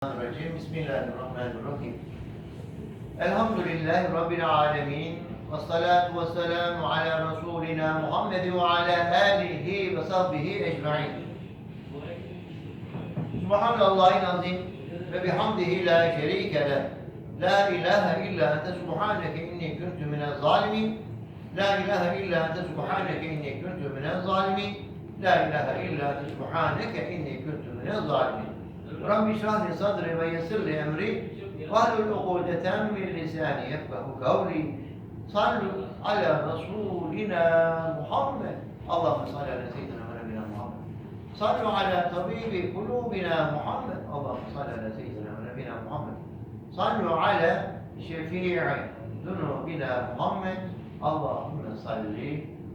Bismillahirrahmanirrahim. Bismillahirrahmanirrahim. Elhamdülillahi Rabbil alemin. Ve salatu ve selamu ala Resulina Muhammed ve ala alihi ve sahbihi ecma'in. Subhanallahil azim ve bihamdihi la şerike leh. La ilahe illa ente subhaneke inni kuntu minel zalimin. La ilahe illa ente subhaneke inni kuntu minel zalimin. La ilahe illa ente subhaneke inni kuntu minel zalimin. رب اشرح لي صدري ويسر لي أمري. قالوا عقودة من لساني يفقه قولي. صلوا على رسولنا محمد. اللهم صل على سيدنا ونبينا محمد. صلوا على طبيب قلوبنا محمد. اللهم صل على سيدنا ونبينا محمد. صلوا على شفيع ذنوبنا محمد. اللهم صل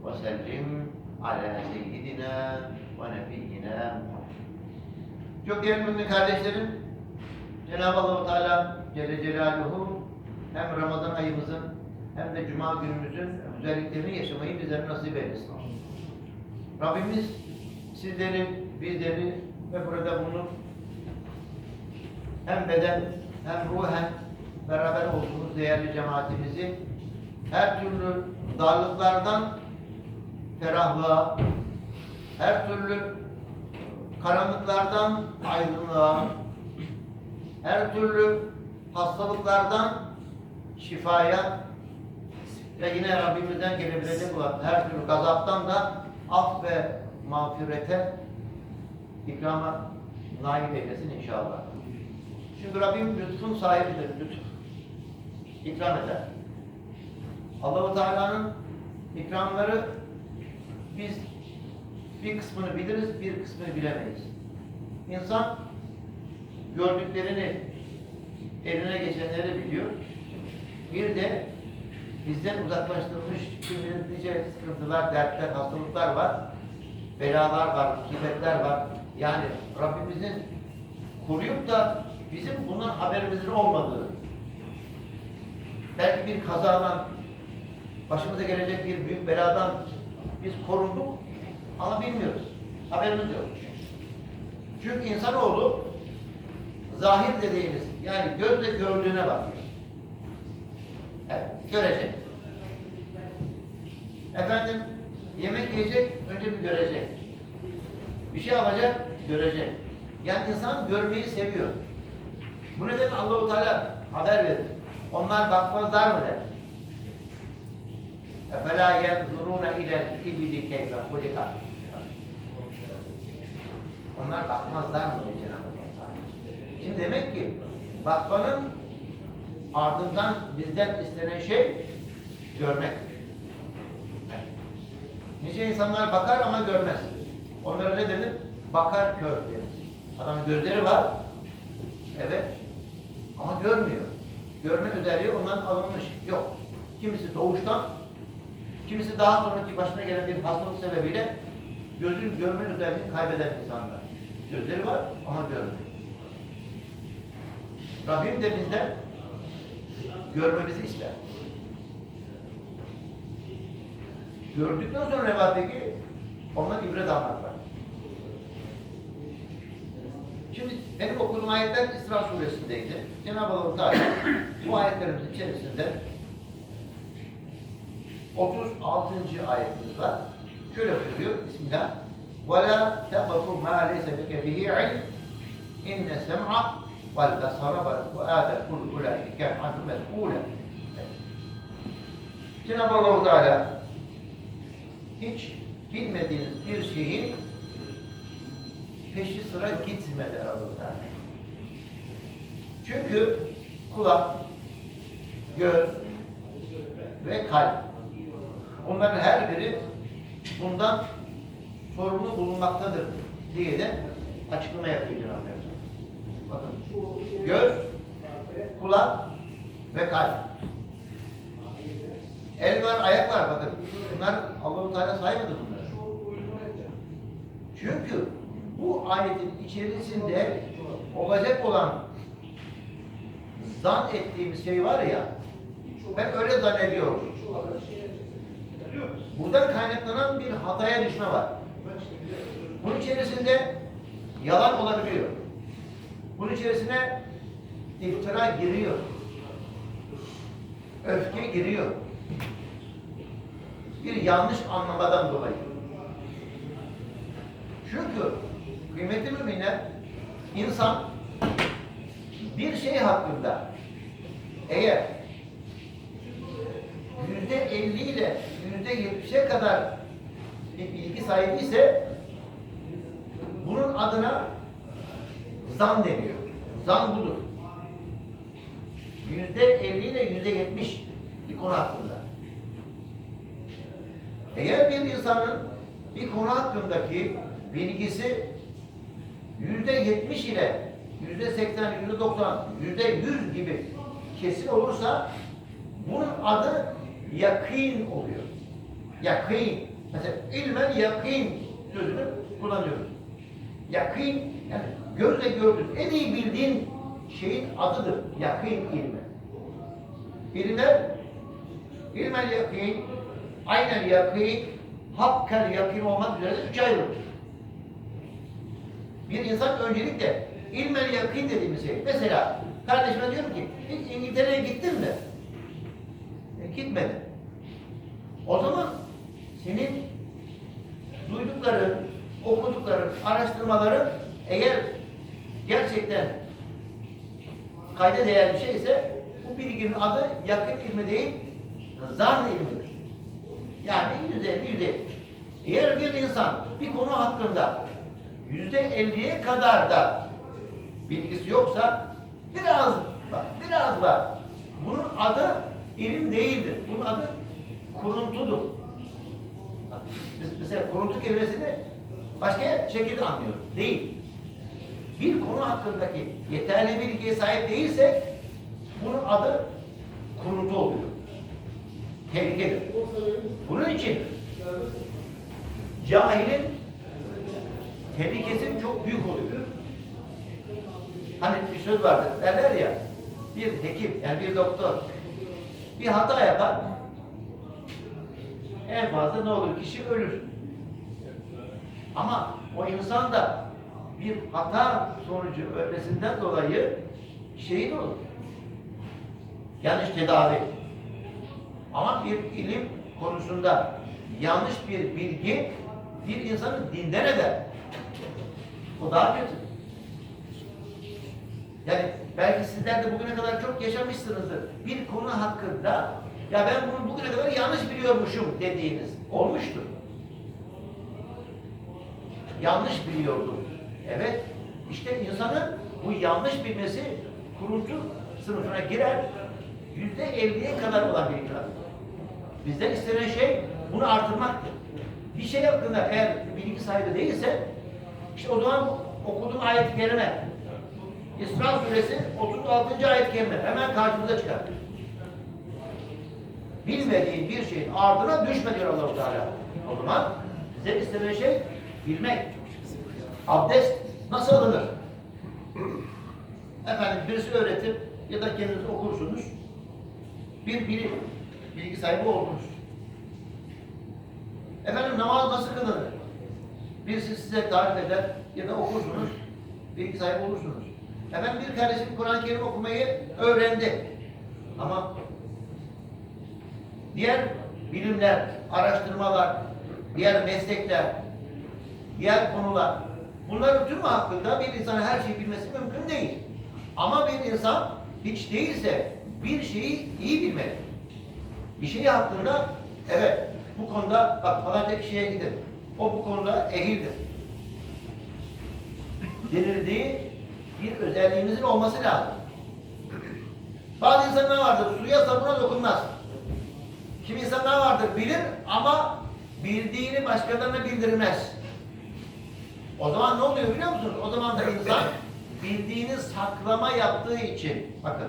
وسلم على سيدنا ونبينا محمد çok mümin kardeşlerim, Cenab-ı allah Teala Celle Celaluhu hem Ramazan ayımızın hem de Cuma günümüzün güzelliklerini yaşamayı bizlere nasip eylesin. Rabbimiz sizleri, bizleri ve burada bulunup hem beden hem ruhen beraber olduğumuz değerli cemaatimizi her türlü darlıklardan ferahlığa, her türlü karanlıklardan aydınlığa, her türlü hastalıklardan şifaya ve yine Rabbimizden gelebilecek olan her türlü gazaptan da af ve mağfirete ikrama nail eylesin inşallah. Çünkü Rabbim lütfun sahibidir, lütuf. İkram eder. Allahu Teala'nın ikramları biz bir kısmını biliriz, bir kısmını bilemeyiz. İnsan gördüklerini, eline geçenleri biliyor. Bir de bizden uzaklaştırılmış kimi nice sıkıntılar, dertler, hastalıklar var. Belalar var, musibetler var. Yani Rabbimizin koruyup da bizim bundan haberimizin olmadığı, belki bir kazadan, başımıza gelecek bir büyük beladan biz korunduk ama bilmiyoruz. Haberimiz yok. Çünkü insanoğlu zahir dediğimiz yani gözle gördüğüne bakıyor. Evet, görecek. Efendim yemek yiyecek, önce bir görecek. Bir şey alacak, görecek. Yani insan görmeyi seviyor. Bu nedenle Allahu Teala haber verir. Onlar bakmazlar mı der. اَفَلَا يَنْظُرُونَ اِلَى الْاِبِلِ كَيْفَ خُلِقَتْ onlar bakmazlar mı Cenab-ı. Şimdi demek ki bakmanın ardından bizden istenen şey görmek. Nice insanlar bakar ama görmez. Onlara ne denir? Bakar kör denir. Adamın gözleri var. Evet. Ama görmüyor. Görme özelliği ondan alınmış. Yok. Kimisi doğuştan, kimisi daha sonraki başına gelen bir hastalık sebebiyle gözün görme özelliğini kaybeden insanlar. Gözleri var ama görmüyor. Rabbim de bizden görmemizi ister. Gördükten sonra ne var peki? Ondan ibret almak. Şimdi benim okuduğum ayetler İsra suresindeydi. Cenab-ı Allah Teala bu ayetlerimizin içerisinde 36. ayetimiz var. Şöyle buyuruyor. Bismillah. وَلَا تَقَفُ مَا لَيْسَ بِكَ بِهِ عِلْمٍ اِنَّ السَّمْعَ وَالْبَصَرَ وَالْفُؤَادَ كُلُّ اُولَٰئِكَ كَانَ عَنْهُ مَسْئُولًا Cenab-ı Allah Teala hiç bilmediğiniz bir şeyin peşi sıra gitmedi aranızda. Çünkü kulak, göz ve kalp onların her biri bundan sorumlu bulunmaktadır diye de açıklama yapıyor Cenab-ı. Bakın, göz, kulak ve kalp. El var, ayak var bakın. Bunlar Allah-u Teala saymadı bunları. Çünkü bu ayetin içerisinde olacak olan zan ettiğimiz şey var ya ben öyle zannediyorum. Buradan kaynaklanan bir hataya düşme var. Bunun içerisinde yalan olabiliyor. Bunun içerisine iftira giriyor. Öfke giriyor. Bir yanlış anlamadan dolayı. Çünkü kıymetli müminler insan bir şey hakkında eğer yüzde elli ile yüzde yetmişe kadar bir bilgi sahibi ise adına zan deniyor. Zan budur. Yüzde elli ile yüzde yetmiş bir konu hakkında. Eğer bir insanın bir konu hakkındaki bilgisi yüzde yetmiş ile yüzde seksen, yüzde doksan, yüzde yüz gibi kesin olursa bunun adı yakîn oluyor. Yakîn. Mesela ilmen yakîn sözünü kullanıyoruz. Yakîn yani gözle gördüğün, en iyi bildiğin şeyin adıdır. Yakîn ilmi. İlimler ilmel yakîn, aynen yakîn, hakkel yakîn olmak üzere üç ayrılır. Bir insan öncelikle ilmel yakîn dediğimiz şey. Mesela kardeşime diyorum ki hiç İngiltere'ye gittin mi? E, gitmedi. O zaman senin duydukların, okudukların, araştırmaların eğer gerçekten kayda değer bir şeyse bu bilginin adı yakın ilmi değil, zan ilmidir. Yani yüzde elli, yüzde. Eğer bir insan bir konu hakkında yüzde elliye kadar da bilgisi yoksa biraz var, biraz var. Bunun adı ilim değildir. Bunun adı kuruntudur. Mesela kuruntu kelimesini başka şekilde anlıyoruz. Değil. Bir konu hakkındaki yeterli bilgiye sahip değilsek bunun adı kuruntu oluyor. Tehlikedir. Bunun için cahilin tehlikesi çok büyük oluyor. Hani bir söz vardır derler ya bir hekim yani bir doktor bir hata yapar en fazla ne olur kişi ölür. Ama o insan da bir hata sonucu ölmesinden dolayı şehit olur. Yanlış tedavi. Ama bir ilim konusunda yanlış bir bilgi bir insanı dinden eder. O daha kötü. Yani belki sizler de bugüne kadar çok yaşamışsınızdır. Bir konu hakkında ya ben bunu bugüne kadar yanlış biliyormuşum dediğiniz olmuştur. Yanlış biliyordum. Evet. işte insanın bu yanlış bilmesi kuruntu sınıfına girer. Yüzde elliye kadar olan bir ikram. Bizden istenen şey bunu artırmaktır. Bir şey hakkında eğer bilgi sahibi değilse işte o zaman okuduğum ayet-i kerime İsra suresi 36. ayet-i kerime hemen karşımıza çıkar. Bilmediğin bir şeyin ardına düşme diyor Allah-u Teala. O zaman bize istenen şey bilmek. Abdest nasıl alınır? Efendim birisi öğretir ya da kendiniz okursunuz. Bir bilim, bilgi sahibi oldunuz. Efendim namaz nasıl kılınır? Birisi size tarif eder ya da okursunuz, bilgi sahibi olursunuz. Efendim bir kardeşim Kur'an-ı Kerim okumayı öğrendi. Ama diğer bilimler, araştırmalar, diğer meslekler, diğer konular, bunların tümü hakkında bir insanın her şeyi bilmesi mümkün değil. Ama bir insan hiç değilse bir şeyi iyi bilmeli. Bir şey hakkında evet bu konuda bak falan kişiye gidin. O bu konuda ehildir. Denildiği bir özelliğimizin olması lazım. Bazı insanlar vardır suya sabuna dokunmaz. Kimi insanlar vardır bilir ama bildiğini başkalarına bildirmez. O zaman ne oluyor biliyor musunuz? O zaman da insan bildiğini saklama yaptığı için bakın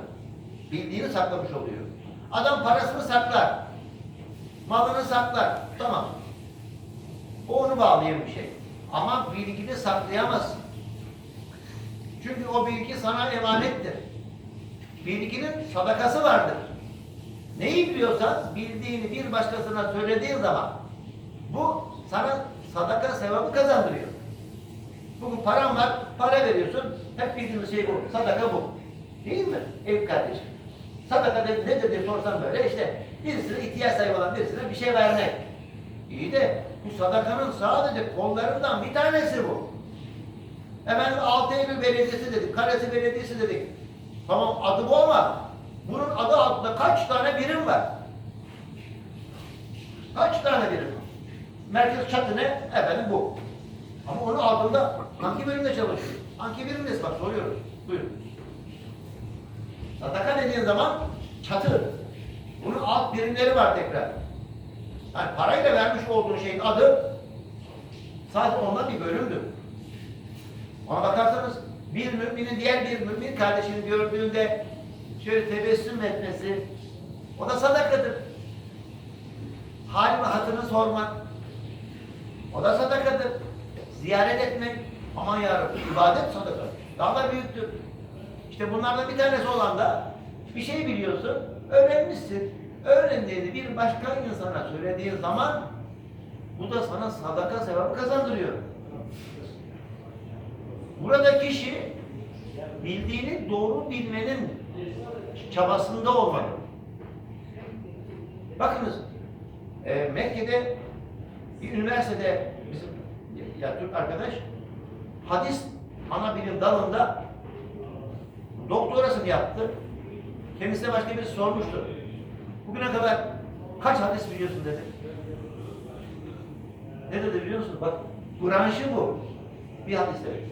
bildiğini saklamış oluyor. Adam parasını saklar. Malını saklar. Tamam. O onu bağlayan bir şey. Ama bilgini saklayamazsın. Çünkü o bilgi sana emanettir. Bilginin sadakası vardır. Neyi biliyorsan bildiğini bir başkasına söylediğin zaman bu sana sadaka sevabı kazandırıyor. Bugün param var, para veriyorsun. Hep bildiğimiz şey bu. Sadaka bu. Değil mi? Ev kardeşim. Sadaka de, nedir diye sorsan böyle işte birisine ihtiyaç sahibi olan birisine bir şey vermek. İyi de bu sadakanın sadece kollarından bir tanesi bu. Hemen Altı Eylül Belediyesi dedik, Karesi Belediyesi dedik. Tamam adı bu ama bunun adı altında kaç tane birim var? Kaç tane birim var? Merkez çatı ne? Efendim bu. Ama onun altında hangi bölümde çalışıyor? Hangi birimdeyiz? Bak soruyoruz. Buyurun. Sadaka dediğin zaman çatı. Bunun alt birimleri var tekrar. Yani parayla vermiş olduğun şeyin adı sadece ondan bir bölümdür. Ona bakarsanız bir müminin diğer bir mümin kardeşini gördüğünde şöyle tebessüm etmesi o da sadakadır. Hal ve hatırını sormak o da sadakadır. Ziyaret etmek aman yarabbim ibadet sadaka. Daha da büyüktür. İşte bunlardan bir tanesi olan da bir şey biliyorsun, öğrenmişsin. Öğrendiğini bir başka insana söylediğin zaman bu da sana sadaka sevabı kazandırıyor. Burada kişi bildiğini doğru bilmenin çabasında olmalı. Bakınız, e, Mekke'de bir üniversitede bizim ya Türk arkadaş hadis ana bilim dalında doktorasını yaptı. Kendisine başka birisi sormuştu. Bugüne kadar kaç hadis biliyorsun dedi. Ne dedi biliyor musun? Bak branşı bu. Bir hadis demek.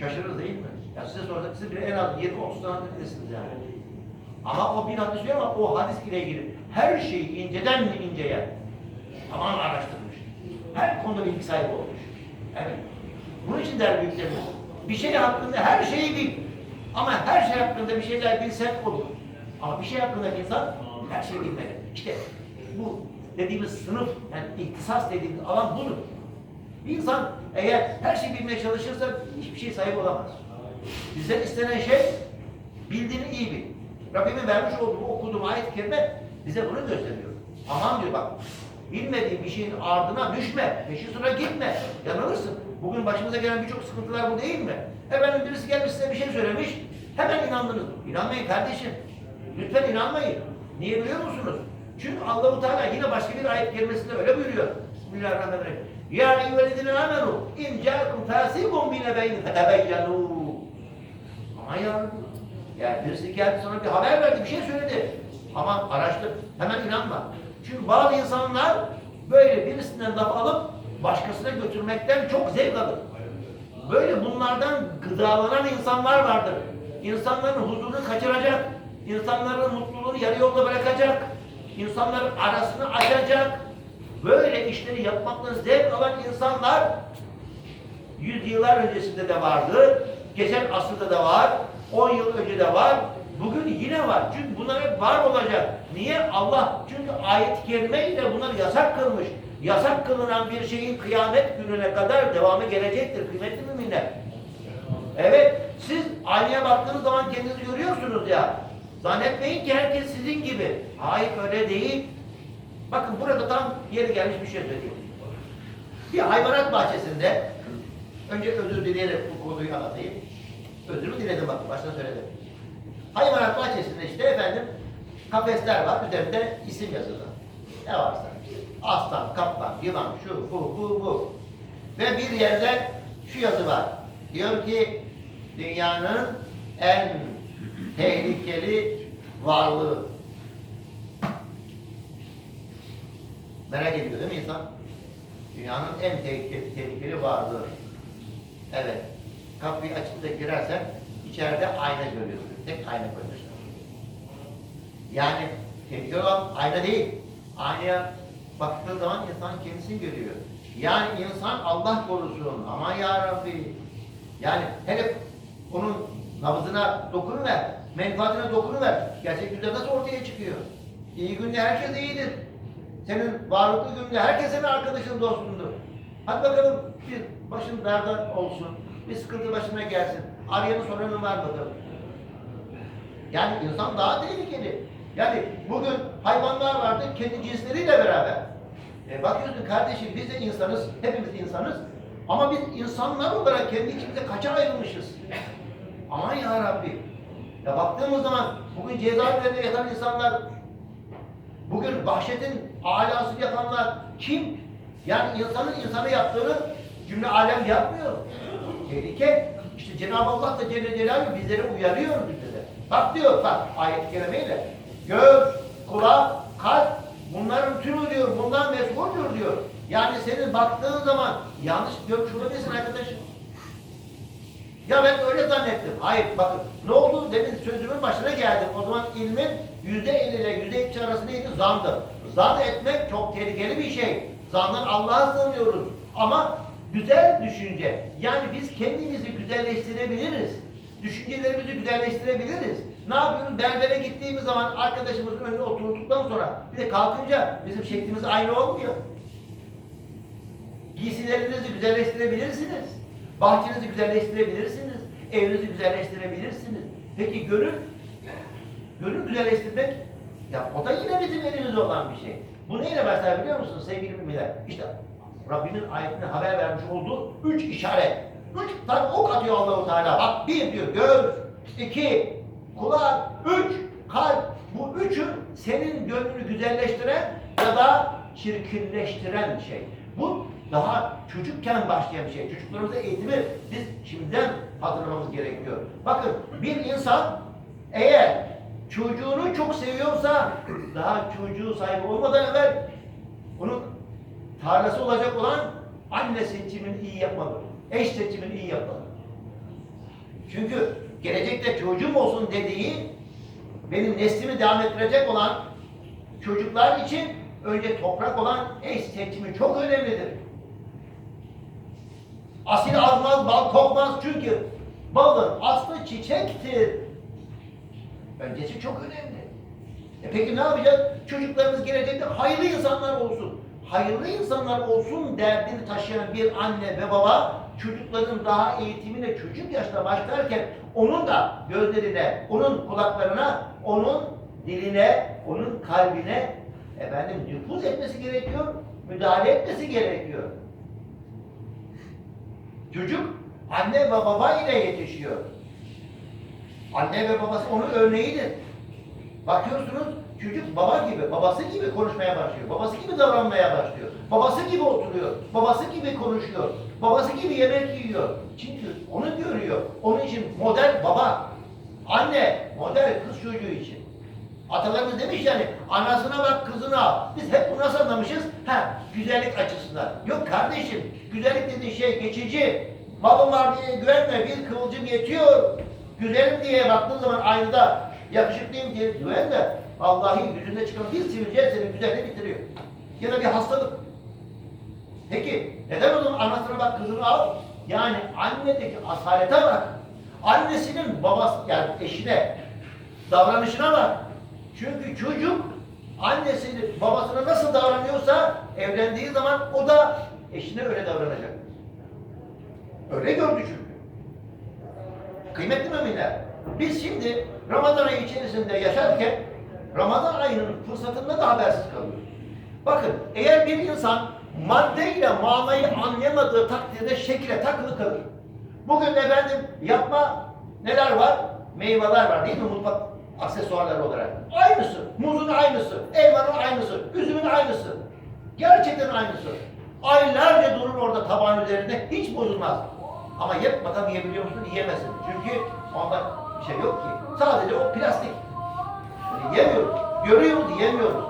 Şaşırır değil mi? Ya size sorsak siz bile en az 20-30 tane bilirsiniz yani. Ama o bir hadis diyor ama o hadis ile ilgili her şeyi inceden inceye aman araştırmış. Her konuda bilgi sahibi olmuş. Evet. Bunun için der büyüklerimiz. Bir şey hakkında her şeyi bil. Ama her şey hakkında bir şeyler bilsen olur. Ama bir şey hakkında insan her şeyi bilmeli. İşte bu dediğimiz sınıf, yani ihtisas dediğimiz alan budur. Bir insan eğer her şeyi bilmeye çalışırsa hiçbir şey sahip olamaz. Bizden istenen şey bildiğini iyi bil. Rabbimin vermiş olduğu okuduğum ayet-i kerime bize bunu gösteriyor. Aman diyor bak, bilmediğin bir şeyin ardına düşme, peşi sıra gitme, yanılırsın. Bugün başımıza gelen birçok sıkıntılar bu değil mi? Efendim birisi gelmiş size bir şey söylemiş, hemen inandınız. İnanmayın kardeşim. Lütfen inanmayın. Niye biliyor musunuz? Çünkü Allah-u Teala yine başka bir ayet kerimesinde öyle buyuruyor. Bismillahirrahmanirrahim. Ya eyyühellezine amenu in ca'akum fasibun bi nebeyin fetebeyyenu. Aman ya. Yani birisi geldi sana bir haber verdi, bir şey söyledi. Aman araştır, hemen inanma. Çünkü bazı insanlar böyle birisinden laf alıp başkasına götürmekten çok zevk alır. Böyle bunlardan gıdalanan insanlar vardır. İnsanların huzurunu kaçıracak, insanların mutluluğunu yarı yolda bırakacak, insanların arasını açacak. Böyle işleri yapmaktan zevk alan insanlar yüzyıllar öncesinde de vardı, geçen asırda da var, 10 yıl önce de var, bugün yine var. Çünkü bunlar hep var olacak. Niye? Allah çünkü ayet-i kerime ile bunları yasak kılmış. Yasak kılınan bir şeyin kıyamet gününe kadar devamı gelecektir kıymetli müminler. Evet, siz aynaya baktığınız zaman kendinizi görüyorsunuz ya. Zannetmeyin ki herkes sizin gibi. Hayır öyle değil. Bakın burada tam yeri gelmiş bir şey söyleyeyim. Bir hayvanat bahçesinde önce özür dileyerek bu konuyu anlatayım. Özürümü diledim bakın başta söyledim. Hayvanat bahçesinde işte efendim kafesler var üzerinde isim yazılı. Ne varsa aslan, kaplan, yılan, şu, bu, bu, bu. Ve bir yerde şu yazı var. Diyor ki dünyanın en tehlikeli varlığı. Merak ediyor değil mi insan? Dünyanın en tehlikeli, tehlikeli varlığı. Evet. Kapıyı açıp da girersen içeride ayna görüyorsun. Tek ayna koymuşlar. Yani tehlikeli olan ayna değil. Aynaya baktığı zaman insan kendisini görüyor. Yani insan Allah korusun. Aman ya Rabbi. Yani hele onun nabzına dokunuver, menfaatine dokunuver. Gerçek yüzde nasıl ortaya çıkıyor? İyi günde herkes iyidir. Senin varlıklı günde herkes senin arkadaşın, dostundur. Hadi bakalım bir başın derde olsun, bir sıkıntı başına gelsin. Arayanın sorunun var bakalım. Yani insan daha tehlikeli. Yani bugün hayvanlar vardı kendi cinsleriyle beraber. E bakıyorsun kardeşim biz de insanız, hepimiz insanız. Ama biz insanlar olarak kendi içimizde kaça ayrılmışız? Aman ya Rabbi. Ya baktığımız zaman bugün cezaevlerinde yatan insanlar, bugün vahşetin alasını yapanlar kim? Yani insanın insana yaptığını cümle alem yapmıyor. Tehlike. İşte Cenab-ı Allah da Celle Celaluhu bizleri uyarıyor bize de. Bak diyor bak ayet-i kerimeyle. Göz, kulak, kalp bunların tümü diyor bundan mesuldür diyor. Yani senin baktığın zaman yanlış görmüş olabilirsin arkadaşım. Ya ben öyle zannettim. Hayır bakın ne oldu demin sözümün başına geldim. O zaman ilmin yüzde elli ile yüzde yetmiş arası neydi? Zandı. Zan etmek çok tehlikeli bir şey. Zandan Allah'a sığınıyoruz. Ama güzel düşünce. Yani biz kendimizi güzelleştirebiliriz. Düşüncelerimizi güzelleştirebiliriz. Ne yapıyoruz? Berbere gittiğimiz zaman arkadaşımızın önüne oturduktan sonra bir de kalkınca bizim şeklimiz aynı olmuyor. Giysilerinizi güzelleştirebilirsiniz. Bahçenizi güzelleştirebilirsiniz. Evinizi güzelleştirebilirsiniz. Peki gönül? Gönül güzelleştirmek ya o da yine bizim elimizde olan bir şey. Bu neyle başlar biliyor musunuz sevgili müminler? İşte Rabbimin ayetine haber vermiş olduğu üç işaret. Üç tane ok atıyor Allahu Teala. Bak bir diyor göz, iki kulak, üç kalp. Bu üçü senin gönlünü güzelleştiren ya da çirkinleştiren şey. Bu daha çocukken başlayan bir şey. Çocuklarımıza eğitimi biz şimdiden hazırlamamız gerekiyor. Bakın bir insan eğer çocuğunu çok seviyorsa daha çocuğu sahibi olmadan evvel onun tarlası olacak olan anne seçimini iyi yapmalı. Eş seçimini iyi yapmalı. Çünkü gelecekte çocuğum olsun dediği benim neslimi devam ettirecek olan çocuklar için önce toprak olan eş seçimi çok önemlidir. Asil azmaz, bal kokmaz çünkü balın aslı çiçektir. Öncesi çok önemli. E peki ne yapacağız? Çocuklarımız gelecekte hayırlı insanlar olsun. Hayırlı insanlar olsun derdini taşıyan bir anne ve baba çocukların daha eğitimine çocuk yaşta başlarken onun da gözlerine, onun kulaklarına, onun diline, onun kalbine efendim nüfuz etmesi gerekiyor, müdahale etmesi gerekiyor. Çocuk anne ve baba ile yetişiyor. Anne ve babası onun örneğidir. Bakıyorsunuz çocuk baba gibi, babası gibi konuşmaya başlıyor. Babası gibi davranmaya başlıyor. Babası gibi oturuyor. Babası gibi konuşuyor. Babası gibi yemek yiyor. Çünkü onu görüyor. Onun için model baba. Anne model kız çocuğu için. Atalarımız demiş yani anasına bak kızına. Biz hep bunu nasıl anlamışız? Ha güzellik açısından. Yok kardeşim güzellik dediğin şey geçici. Malım var diye güvenme bir kıvılcım yetiyor. Güzelim diye baktığın zaman aynada yakışıklıyım diye güvenme. Vallahi yüzünde çıkan bir sivilce senin güzelliğini bitiriyor. Ya da bir hastalık. Peki neden o anasına bak kızını al? Yani annedeki asalete bak. Annesinin babası yani eşine davranışına bak. Çünkü çocuk annesinin babasına nasıl davranıyorsa evlendiği zaman o da eşine öyle davranacak. Öyle gördü çünkü. Kıymetli müminler, biz şimdi Ramazan ayı içerisinde yaşarken Ramazan ayının fırsatında da habersiz kalıyoruz. Bakın eğer bir insan maddeyle manayı anlayamadığı takdirde şekile takılı kalır. Bugün efendim yapma neler var? Meyveler var değil mi mutfak aksesuarları olarak? Aynısı. Muzun aynısı, elmanın aynısı, üzümün aynısı. Gerçekten aynısı. Aylarca durur orada taban üzerinde hiç bozulmaz. Ama yap bakalım yiyebiliyor musun? Yiyemezsin. Çünkü onda bir şey yok ki. Sadece o plastik. Yani yemiyoruz. Görüyoruz, yemiyoruz.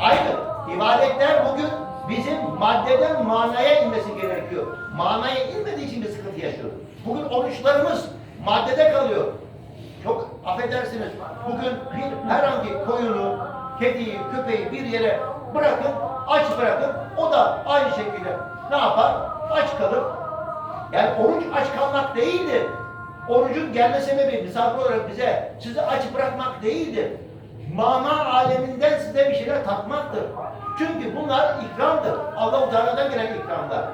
Aynı. İbadetler bugün bizim maddeden manaya inmesi gerekiyor. Manaya inmediği için bir sıkıntı yaşıyoruz. Bugün oruçlarımız maddede kalıyor. Çok affedersiniz. Bugün bir herhangi koyunu, kediyi, köpeği bir yere bırakın, aç bırakın. O da aynı şekilde ne yapar? Aç kalır. Yani oruç aç kalmak değildir. Orucun gelme sebebi misafir olarak bize sizi aç bırakmak değildir. Mana aleminden size bir şeyler tatmaktır. Çünkü bunlar ikramdır. Allah-u Teala'dan gelen ikramlar.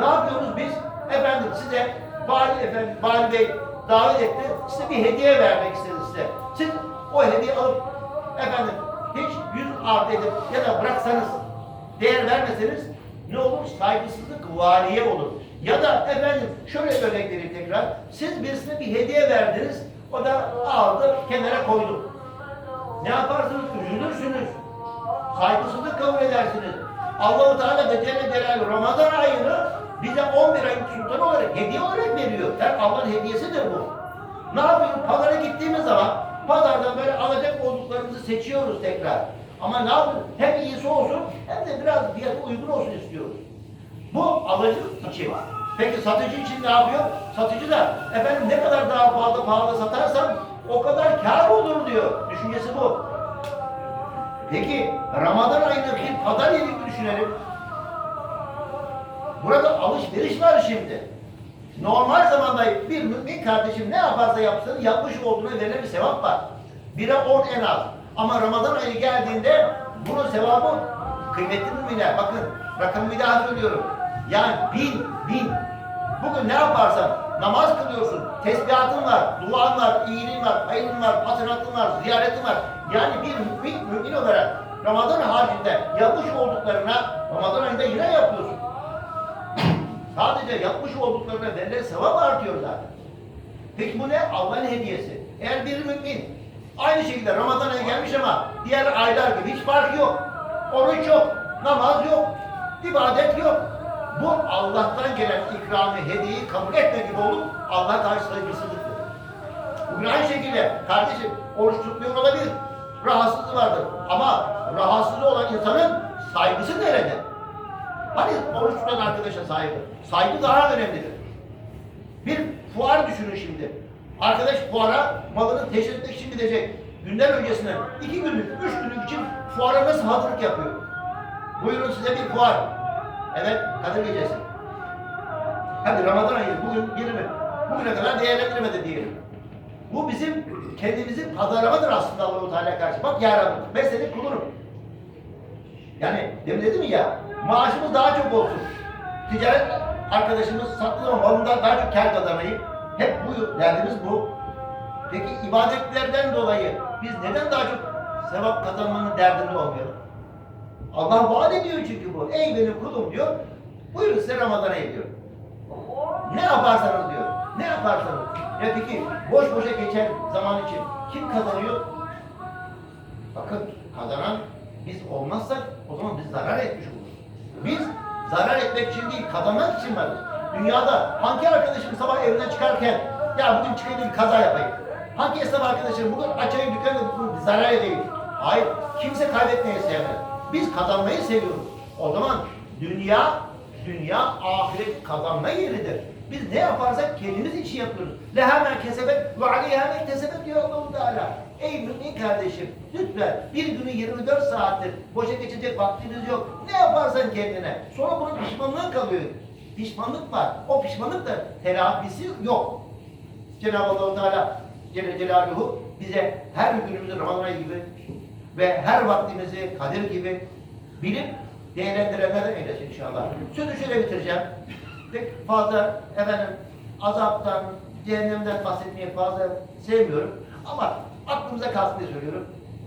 Ne yapıyoruz biz? Efendim size Bali, efendim, Bali Bey davet etti. Size bir hediye vermek istedi size. Siz o hediye alıp efendim hiç yüz art edip ya da bıraksanız değer vermeseniz ne olur? Saygısızlık variye olur. Ya da efendim şöyle örnek vereyim tekrar. Siz birisine bir hediye verdiniz. O da aldı kenara koydu. Ne yaparsınız? Üzülürsünüz. Saygısızlık kabul edersiniz. Allahu Teala ve Celle Celaluhu Ramazan ayını bize 11 ayın sultanı olarak hediye olarak veriyor. Yani Allah'ın hediyesidir bu. Ne yapıyoruz? Pazara gittiğimiz zaman pazardan böyle alacak olduklarımızı seçiyoruz tekrar. Ama ne yapıyoruz? Hem iyisi olsun hem de biraz fiyatı uygun olsun istiyoruz. Bu alıcı için. Peki satıcı için ne yapıyor? Satıcı da efendim ne kadar daha pahalı pahalı satarsam o kadar kâr olur diyor. Düşüncesi bu. Peki Ramazan ayında bir pazar yedik düşünelim. Burada alışveriş var şimdi. Normal zamanda bir mümin kardeşim ne yaparsa yapsın yapmış olduğuna verilen bir sevap var. Bire on en az. Ama Ramazan ayı geldiğinde bunun sevabı kıymetli müminler. Bakın rakamı bir daha söylüyorum. Yani bin, bin. Bugün ne yaparsan namaz kılıyorsun, tesbihatın var, duan var, iyiliğin var, hayırın var, hasenatın var, ziyaretin var. Yani bir mümin, mümin olarak Ramazan haricinde yapmış olduklarına Ramazan ayında yine yapıyorsun. Sadece yapmış olduklarına verilen sevap artıyor zaten. Peki bu ne? Allah'ın hediyesi. Eğer bir mümin aynı şekilde Ramazan ayı gelmiş ama diğer aylar gibi hiç fark yok. Oruç yok, namaz yok, ibadet yok. Bu Allah'tan gelen ikramı, hediyeyi kabul etme gibi olup Allah karşı saygısızlıktır. Bugün aynı şekilde kardeşim oruç tutmuyor olabilir. Rahatsızlığı vardır. Ama rahatsızlığı olan insanın saygısı nerede? Hani tutan arkadaşa saygı? Saygı daha önemlidir. Bir fuar düşünün şimdi. Arkadaş fuara malını teşhir etmek için gidecek. Günden öncesinden iki günlük, üç günlük için fuara nasıl hazırlık yapıyor? Buyurun size bir fuar. Evet, Kadir Gecesi. Hadi Ramazan ayı bugün 20. Bugüne kadar değerlendirmedi diyelim. Bu bizim kendimizin pazarlamadır aslında Allah-u Teala karşı. Bak ya Rabbi, ben senin kulunum. Yani demin dedim ya, maaşımız daha çok olsun. Ticaret arkadaşımız sattığı zaman malından daha çok kar kazanayım. Hep bu derdimiz bu. Peki ibadetlerden dolayı biz neden daha çok sevap kazanmanın derdinde olmayalım? Allah vaat ediyor çünkü bu. Ey benim kulum diyor. Buyurun size Ramazan'a ediyor. Ne yaparsanız diyor. Ne yaparsanız. Ya peki boş boşa geçen zaman için kim kazanıyor? Bakın kazanan biz olmazsak o zaman biz zarar etmiş oluruz. Biz zarar etmek için değil, kazanmak için varız. Dünyada hangi arkadaşım sabah evinden çıkarken ya bugün çıkayım bir kaza yapayım. Hangi esnaf arkadaşım bugün açayım dükkanı zarar edeyim. Hayır, kimse kaybetmeyi sevmez. Biz kazanmayı seviyoruz. O zaman dünya, dünya ahiret kazanma yeridir. Biz ne yaparsak kendimiz için yapıyoruz. Leha men kesebet ve aleyha men kesebet diyor Allah-u Teala. Ey mümin kardeşim lütfen bir günü 24 saattir boşa geçecek vaktiniz yok. Ne yaparsan kendine. Sonra bunun pişmanlığı kalıyor. Pişmanlık var. O pişmanlık da telafisi yok. Cenab-ı Allah-u Teala Celle Celaluhu bize her günümüzü Ramazan ayı gibi ve her vaktimizi Kadir gibi bilip değerlendirenlerden eylesin inşallah. Sözü şöyle bitireceğim. Fazla efendim azaptan, cehennemden bahsetmeyi fazla sevmiyorum. Ama aklımıza kalsın diye söylüyorum.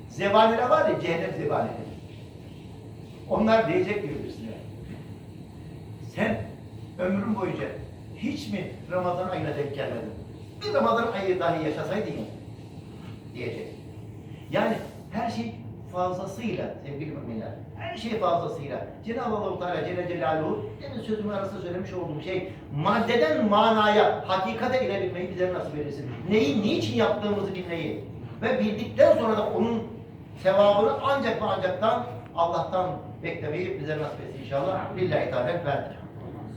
Zebaniler var ya cehennem zebanileri. Onlar diyecek gibi birisine. Sen ömrün boyunca hiç mi Ramazan ayına denk gelmedin? Bir Ramazan ayı dahi yaşasaydın ya diyecek. Yani her şey fazlasıyla sevgili müminler. Her şey fazlasıyla. Cenab-ı Allah Teala Celle Celaluhu demin sözümün arasında söylemiş olduğum şey maddeden manaya, hakikate inebilmeyi bize nasip eylesin. Neyi, niçin yaptığımızı bilmeyi ve bildikten sonra da onun sevabını ancak ve ancaktan Allah'tan beklemeyi bize nasip etsin inşallah. Lillahi Teala Fatiha.